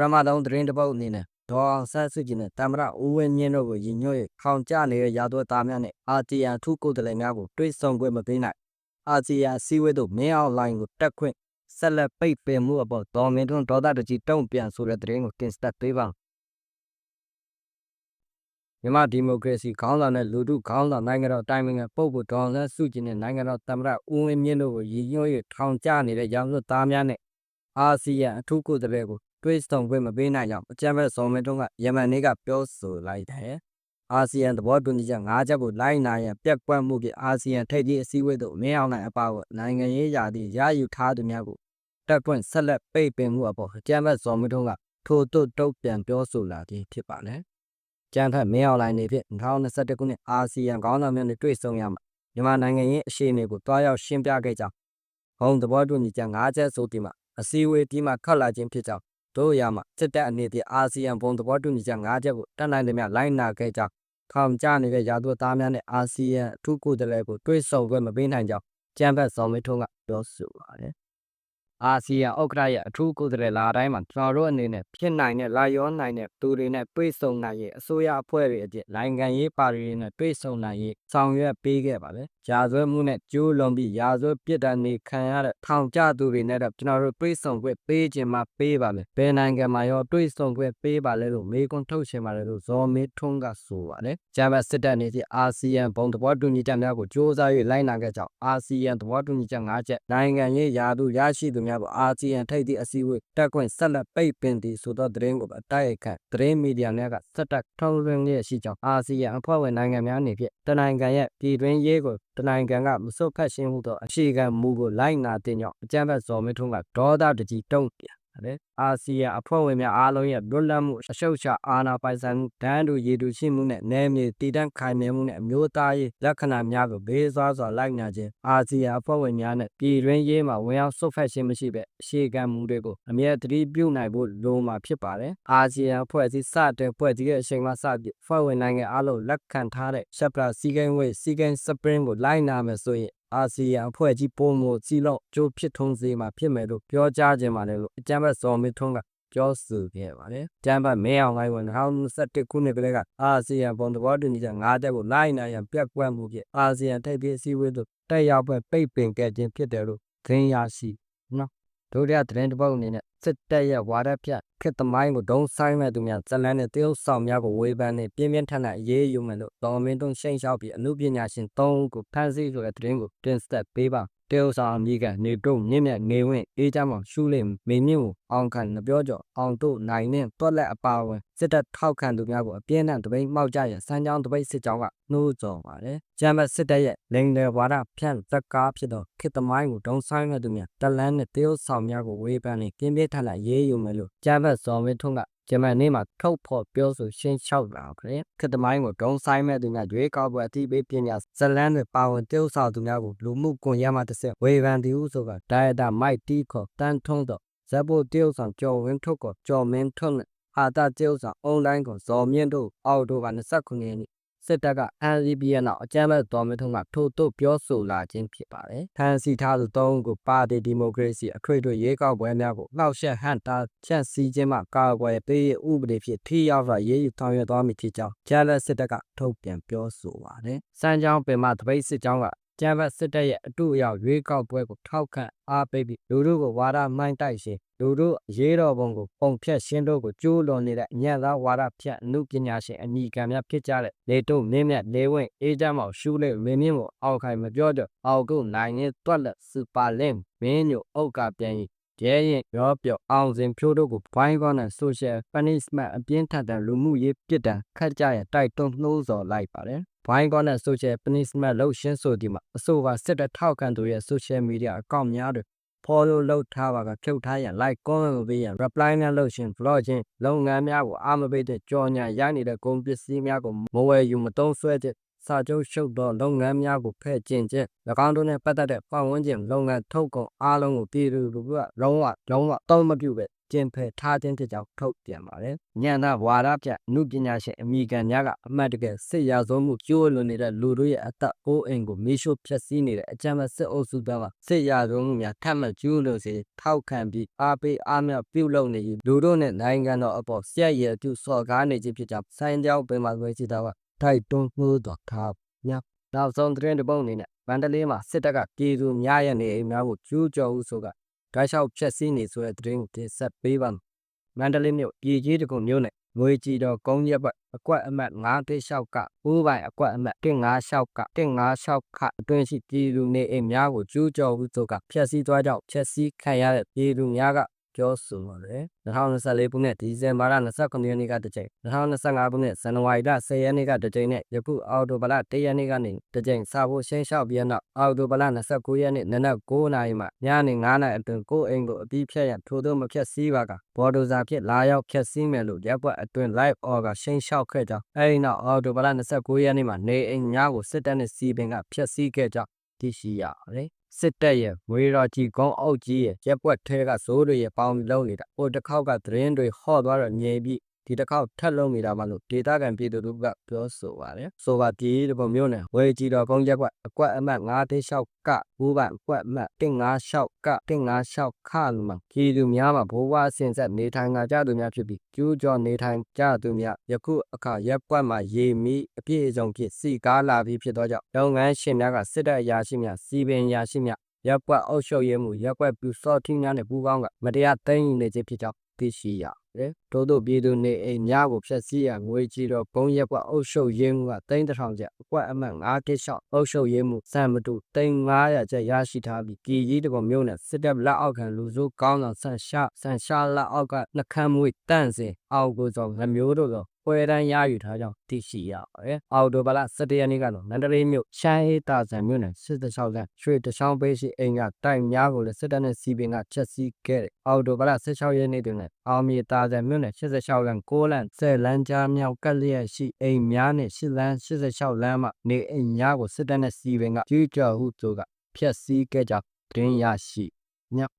ရမတုံးသတင်းတစ်ပုဒ်အနေနဲ့ဒေါ်အောင်ဆန်းစုကြည်နဲ့တမရဦးဝင်းမြင့်တို့ကိုရည်ညွှန်း၍ခေါင်ကျနေတဲ့ရာသွဲသားများနဲ့အာတီယံထုကိုယ်တလည်းများကိုတွေ့ဆုံခွင့်မပေးနိုင်အာတီယံစီဝဲတို့မင်းအောင်လိုင်းကိုတက်ခွင့်ဆက်လက်ပိတ်ပင်မှုအပေါ်ဒေါ်မင်းထွန်းဒေါသတကြီးတုံ့ပြန်ဆိုတဲ့သတင်းကိုတင်ဆက်ပေးပါမြန်မာဒီမိုကရေစီခေါင်းဆောင်တဲ့လူထုခေါင်းဆောင်နိုင်ငံတော်တိုင်ပင်ခံပုဂ္ဂိုလ်ဒေါ်အောင်ဆန်းစုကြည်နဲ့နိုင်ငံတော်သမ္မတဦးဝင်းမြင့်တို့ကိုရည်ညွှန်း၍ထောင်ကျနေတဲ့ရောင်စွသားများနဲ့အာဆီယံအထူးကိုယ်စားလှယ်ကို တွေးဆောင်ခွင့်မပေးနိုင်ကြောင်းအကြံပေးဆောင်မင်းတို့ကယမန်နေ့ကပြောဆိုလိုက်တယ်။အာဆီယံသဘောတူညီချက်၅ချက်ကိုလိုက်နာရန်ပြက်ကွက်မှုဖြင့်အာဆီယံထိပ်သီးအစည်းအဝေးသို့မင်းအောင်နိုင်အပါအဝင်နိုင်ငံရေးရာသည့်ရယူထားသူများကိုတက်ခွင့်ဆက်လက်ပိတ်ပင်မှုအပေါ်အကြံပေးဆောင်မင်းတို့ကထို့တုတ်တုတ်ပြန်ပြောဆိုလာခြင်းဖြစ်ပါလေ။ကြံဖက်မင်းအောင်လိုင်းနေဖြင့်2021ခုနှစ်အာဆီယံခေါင်းဆောင်များနဲ့တွေ့ဆုံရမှာမြန်မာနိုင်ငံရဲ့အခြေအနေကိုတွားရောက်ရှင်းပြခဲ့ကြောင်းဘုံသဘောတူညီချက်၅ချက်ဆိုဒီမှာအစည်းအဝေးဒီမှာခတ်လာခြင်းဖြစ်ကြောင်း တို့ရမှာစစ်တပ်အနေဖြင့်အာဆီယံဘုံသဘောတူညီချက်၅ချက်ကိုတက်နိုင်သမျှလိုက်နာခဲ့ကြောင်းထောင်ကျနေတဲ့ရာသွသားများနဲ့အာဆီယံအထူးကိုယ်စားလှယ်ကိုတွေ့ဆုံခွင့်မပေးနိုင်ကြောင်းကြံဖက်ဆောင်မထုံးကပြောဆိုပါတယ် အာဆီယံဥက္ကဋ္ဌရဲ့အထူးကိုယ်စားလှယ်လာတိုင်းမှာကျွန်တော်တို့အနေနဲ့ဖြစ်နိုင်တဲ့လာရောနိုင်တဲ့သူတွေနဲ့တွေ့ဆုံနိုင်ရေးအစိုးရအဖွဲ့တွေအဖြစ်နိုင်ငံရေးပါတီတွေနဲ့တွေ့ဆုံနိုင်ရေးဆောင်ရွက်ပေးခဲ့ပါလေ။ရာဇဝတ်မှုနဲ့ကျိုးလွန်ပြီးရာဇဝတ်ပြစ်ဒဏ်တွေခံရတဲ့ထောင်ကျသူတွေနဲ့တော့ကျွန်တော်တို့တွေ့ဆုံခွင့်ပေးခြင်းမှပေးပါမယ်။ဘယ်နိုင်ငံမှာရောတွေ့ဆုံခွင့်ပေးပါလဲလို့မေးခွန်းထုတ်ရှင်ပါလေလို့ဇော်မေထွန်းကဆိုပါတယ်။ဂျမတ်စစ်တပ်အနေဖြင့်အာဆီယံဘုံသဘောတူညီချက်များကိုစ조사၍လိုက်နာခဲ့ကြောင်းအာဆီယံသဘောတူညီချက်၅ချက်နိုင်ငံရေးရာသူရရှိသူများကိုအာဆီယံထိပ်သီးအစည်းအဝေးတက်ခွင့်ဆက်လက်ပိတ်ပင်သည်ဆိုသောသတင်းကိုအတိုက်အခံသတင်းမီဒီယာများကစက်တက်ထုတ်လွှင့်ရရှိကြောင်းအာဆီယံအဖွဲ့ဝင်နိုင်ငံများအနေဖြင့်တနိုင်ငံရဲ့ပြည်တွင်းရေးကိုတနိုင်ငံကမစွတ်ဖက်ရှင်းမှုသောအခြေခံမူကိုလိုက်နာတင်ကြောင်းအကြံဖက်ဇော်မင်းထွန်းကဒေါသတကြီးတုံ့ပြန် တယ်အာဆီယံအဖွဲ့ဝင်များအားလုံးရဲ့လွတ်လပ်မှုအရှုပ်ချအာဏာပိုင်ဆိုင်မှုဒန်းတူရည်တူရှိမှုနဲ့နယ်မြေတည်တံ့ခိုင်မြဲမှုနဲ့အမျိုးသားရေးလက္ခဏာများကိုဘေးစွာစွာလိုက်နာခြင်းအာဆီယံအဖွဲ့ဝင်များနဲ့ပြည်တွင်းရေးမှာဝင်ရောက်ဆွတ်ဖက်ခြင်းမရှိပဲအခြေခံမူတွေကိုအမြဲတတိပြုနိုင်ဖို့လိုမှာဖြစ်ပါတယ်အာဆီယံအဖွဲ့အစည်းစတဲ့ဖွဲ့စည်းတဲ့အချိန်မှစပြီးအဖွဲ့ဝင်နိုင်ငံအားလုံးလက်ခံထားတဲ့ရှက်ပလာစီကင်းဝေးစီကင်းစပရင်ကိုလိုက်နာမယ်ဆိုရင် အာဆီယံအဖွဲ့ကြီးပုံမှုစီလောက်ကျိုးဖြစ်ထုံးစေမှာဖြစ်မယ်လို့ပြောကြားခြင်းပါတယ်လို့အကြံဖက်ဇော်မင်းထွန်းကပြောဆိုခဲ့ပါတယ်။ကျမ်းပတ်မဲအောင်လိုက်ဝင်2021ခုနှစ်ကလေးကအာဆီယံဘုံသဘောတူညီချက်၅တက်ကိုလိုက်နိုင်ရန်ပြက်ကွက်မှုဖြင့်အာဆီယံထိပ်သီးအစည်းအဝေးသို့တက်ရောက်ပွဲပိတ်ပင်ခဲ့ခြင်းဖြစ်တယ်လို့သတင်းရရှိနော်ဒုတိယသတင်းတစ်ပုဒ်အနေနဲ့စစ်တပ်ရဲ့ဝါဒဖြတ် ခစ်သမိုင်းကိုဒုံဆိုင်မဲ့သူများဇလန်းနဲ့တရုတ်ဆောင်များကိုဝေဖန်နေပြင်းပြင်းထန်ထန်အေးအေးယူမယ်လို့တော်မင်းတုံးရှိန်လျှောက်ပြီးအမှုပညာရှင်၃ဦးကိုဖမ်းဆီးဆိုတဲ့သတင်းကိုတင်ဆက်ပေးပါ တရုတ်ဆောင်အမိကနေတို့မြင့်မြတ်နေဝင်အေးချမ်းမောင်ရှုလိမ်မေမြင့်ကိုအောင်ခံနှပြောကြော်အောင်တို့နိုင်နဲ့တွက်လက်အပါဝင်စစ်တပ်ထောက်ခံသူများကိုအပြင်းထန်တပိတ်မှောက်ကြရစမ်းချောင်းတပိတ်စစ်ကြောင်းကနှိုးကြော်ပါတယ်။ဂျမ်ဘတ်စစ်တပ်ရဲ့လိန်လေဝါဒဖြန့်ဇက်ကားဖြစ်သောခေတ်သမိုင်းကိုဒုံဆိုင်မဲ့သူများတလန်းနဲ့တရုတ်ဆောင်များကိုဝေဖန်နေပြင်းပြထန်ထန်ရေးယူမယ်လို့ဂျမ်ဘတ်ဇော်ဝင်းထွန်းက ဂျမန်နေ့မှာထုတ်ဖော်ပြောဆိုရှင်းလျှောက်လာခဲ့ခက်သမိုင်းကိုဒုံဆိုင်မဲ့သူများရွေးကောက်ပွဲအတိပေးပညာဇလန်းတွေပါဝင်တရုတ်ဆောင်သူများကိုလူမှုကွန်ရက်မှာတစ်ဆက်ဝေဖန်သည်ဟုဆိုကဒါရတာမိုက်တီခေါ်တန်ထုံးတော့ဇက်ဘိုတရုတ်ဆောင်ကျော်ဝင်းထုတ်ကကျော်မင်းထွန်းနဲ့ဟာတာတရုတ်ဆောင်အွန်လိုင်းကိုဇော်မြင့်တို့အော်တိုဘာ29ရက်နေ့ စစ်တပ်က NCBN နောက်အကြမ်းဖက်တော်မထုံးကထို့တို့ပြောဆိုလာခြင်းဖြစ်ပါတယ်။ထန်စီထားသူ၃ဦးကိုပါတီဒီမိုကရေစီအထွေထွေရေးကောက်ပွဲများကိုနှောက်ယှက်ဟန်တာချက်စီခြင်းမှကာကွယ်ပေးဥပဒေဖြင့်ထိရောက်စွာရေးယူဆောင်ရွက်သွားမည်ဖြစ်ကြောင်းဂျာလက်စစ်တပ်ကထုတ်ပြန်ပြောဆိုပါတယ်။စမ်းချောင်းပင်မတပိတ်စစ်ကြောင်းကကျမ်းဘတ်စစ်တပ်ရဲ့အတူအရောက်ရွေးကောက်ပွဲကိုထောက်ခံအားပေးပြီးလူတို့ကိုဝါဒမှိုင်းတိုက်ရှင် လူတို့ရေးတော်ပုံကိုပုံဖြတ်ရှင်းတို့ကိုကျိုးလွန်နေတဲ့ညံ့သားဝါဒဖြတ်အမှုပညာရှင်အမိကံများဖြစ်ကြတဲ့လေတုံမင်းမြတ်လေဝင့်အေးကြမောင်ရှူးလေမင်းမြင့်ကိုအောက်ခိုင်မပြောတော့အောက်ကုနိုင်ရင်တွက်လက်စူပါလင်မင်းညိုအုတ်ကပြန်ရင်ကျဲရင်ရောပြောအောင်စင်ဖြိုးတို့ကိုဘိုင်းကောနဲ့ social punishment အပြင်းထန်တဲ့လူမှုရေးပြစ်ဒဏ်ခတ်ကြရတိုက်တွန်းနှိုးဆော်လိုက်ပါတယ်ဘိုင်းကောနဲ့ social punishment လှုပ်ရှင်းဆိုဒီမှာအဆိုပါစစ်တပ်ထောက်ခံသူရဲ့ social media account များတွေ follow လုပ်ထားပါကဖြုတ်ထားရန် like comment မပေးရန် reply များလုပ်ရှင် blog ချင်းလုပ်ငန်းများကိုအားမပေးတဲ့ကြော်ညာရနေတဲ့ကုန်ပစ္စည်းများကိုမဝယ်ယူမသုံးဆွဲတဲ့စာချုပ်ရှုပ်သောလုပ်ငန်းများကိုဖဲ့ကျင်ခြင်း၎င်းတို့နှင့်ပတ်သက်တဲ့ပတ်ဝန်းကျင်လုပ်ငန်းထုတ်ကုန်အားလုံးကိုပြည်သူလူထုကလုံးဝလုံးဝတောင်းမပြုပဲ ကျင်းဖယ်ထားခြင်းဖြစ်ကြောင်းထုတ်ပြန်ပါတယ်။ညံသာဝါဒပြအမှုပညာရှင်အမိကန်များကအမှတ်တကယ်စစ်ရာဇဝမှုကျိုးလွန်နေတဲ့လူတို့ရဲ့အသက်အိုးအိမ်ကိုမေးရှို့ဖျက်ဆီးနေတဲ့အကြမ်းဖက်စစ်အုပ်စုသားကစစ်ရာဇဝမှုများထပ်မံကျူးလွန်စေထောက်ခံပြီးအားပေးအားမြပြုလုပ်နေပြီးလူတို့နဲ့နိုင်ငံတော်အပေါ်ဆက်ရည်ပြုစော်ကားနေခြင်းဖြစ်ကြောင်းဆိုင်းကြောင်းပင်မှာဝေစီတာကတိုက်တွန်းမှုတော်ထားညနောက်ဆုံးသတင်းတစ်ပုဒ်အနေနဲ့ဗန်ဒလေးမှာစစ်တပ်ကပြည်သူများရဲ့နေအိမ်များကိုကျူးကျော်ဟုဆိုက ဂိုင်းလျှောက်ဖျက်ဆီးနေဆိုတဲ့သတင်းကိုတင်ဆက်ပေးပါမယ်မန္တလေးမြို့ပြည်ကြီးတကုံမြို့နယ်ငွေကြည်တော်ကုန်းရက်ဘက်အကွက်အမှတ်936ကဦးပိုင်အကွက်အမှတ်156က156ခအတွင်းရှိပြည်သူနေအိမ်များကိုကျူးကျော်ဟုဆိုကဖျက်ဆီးသွားကြောင်းဖျက်ဆီးခံရတဲ့ပြည်သူများက ပြောဆိုပါတယ်2024ခုနှစ်ဒီဇင်ဘာလ29ရက်နေ့ကတစ်ကြိမ်2025ခုနှစ်ဇန်နဝါရီလ10ရက်နေ့ကတစ်ကြိမ်နဲ့ယခုအော်တိုဘလ1ရက်နေ့ကနေတစ်ကြိမ်စာဖို့ရှင်းလျှောက်ပြီးနောက်အော်တိုဘလ29ရက်နေ့နနက်9နာရီမှညနေ9နာရီအတွင်းကိုယ်အိမ်ကိုအပြီးဖြတ်ရန်ထို့သောမဖြတ်စည်းပါကဘော်ဒိုဇာဖြင့်လာရောက်ဖြတ်စည်းမယ်လို့ရပ်ကွက်အတွင်း live order ရှင်းလျှောက်ခဲ့ကြောင်းအဲဒီနောက်အော်တိုဘလ29ရက်နေ့မှာနေအိမ်များကိုစစ်တပ်နဲ့စီပင်ကဖြတ်စည်းခဲ့ကြောင်းသိရှိရပါတယ် စစ်တပ်ရဲ့ဝေရော်ကြီးကုန်းအုပ်ကြီးရဲ့ရက်ွက်ထဲကဇိုးတွေရဲ့ပေါင်းလုံးနေတာဟိုတစ်ခေါက်ကသတင်းတွေဟော့သွားတော့ငြိမ်ပြီး ဒီတစ်ခေါက်ထက်လုံးနေတာမှလို့ဒေတာကန်ပြည်သူတို့ကပြောဆိုပါတယ်ဆိုပါပြည်တပုံမျိုးနဲ့ဝေကြီးတော်ကုန်းရက်ွက်အကွက်အမှတ်936ကဘူးပန်အကွက်အမှတ်156က156ခလူမှာပြည်သူများမှာဘိုးဘွားဆင်ဆက်နေထိုင်ကြသူများဖြစ်ပြီးကျူးကျော်နေထိုင်ကြသူများယခုအခါရက်ွက်မှာရေမီအပြည့်အစုံဖြင့်စီကားလာပြီးဖြစ်သောကြောင့်လုပ်ငန်းရှင်များကစစ်တပ်အရာရှိများစီပင်အရာရှိများရက်ကွက်အုပ်ချုပ်ရေးမှုရက်ကွက်ပြူစော်ထင်းများနဲ့ပူးပေါင်းကမတရားသိမ်းယူနေခြင်းဖြစ်ကြောင်းသိရှိရ တယ်။ထို့သောပြည်သူနေအိမ်များကိုဖျက်ဆီးရငွေကြီးတော့ဘုံရက်ကွက်အုပ်ချုပ်ရေးမှုကသိန်းတစ်ထောင်ကျပ်အကွက်အမှတ်9ကိစ္စအုပ်ချုပ်ရေးမှုစံမတူသိန်း900ကျပ်ရရှိထားပြီးပြည်ကြီးတကောင်မျိုးနဲ့စစ်တပ်လက်အောက်ခံလူစုကောင်းဆောင်ဆန်ရှာဆန်ရှာလက်အောက်ကနှခမ်းမွေးတန့်စင်အောက်ကိုစောငမျိုးတို့သော ပွဲတန်းရယူထားကြောင်းသိရှိရပါတယ်။အော်တိုဘလ17ရက်နေ့ကတော့နန္ဒလေးမြို့ရှမ်းအေးတာဆန်မြို့နယ်66လမ်းရွှေတချောင်းပေးရှိအိမ်ကတိုင်များကိုလည်းစစ်တပ်နဲ့စီပင်ကချက်စီးခဲ့တယ်။အော်တိုဘလ16ရက်နေ့တွင်လည်းအောင်မြေတာဆန်မြို့နယ်86လမ်း6လမ်း10လမ်းကြားမြောက်ကပ်လျက်ရှိအိမ်များနဲ့10လမ်း86လမ်းမှနေအိမ်များကိုစစ်တပ်နဲ့စီပင်ကကျူးကျော်ဟုဆိုကဖျက်ဆီးခဲ့ကြောင်းသတင်းရရှိ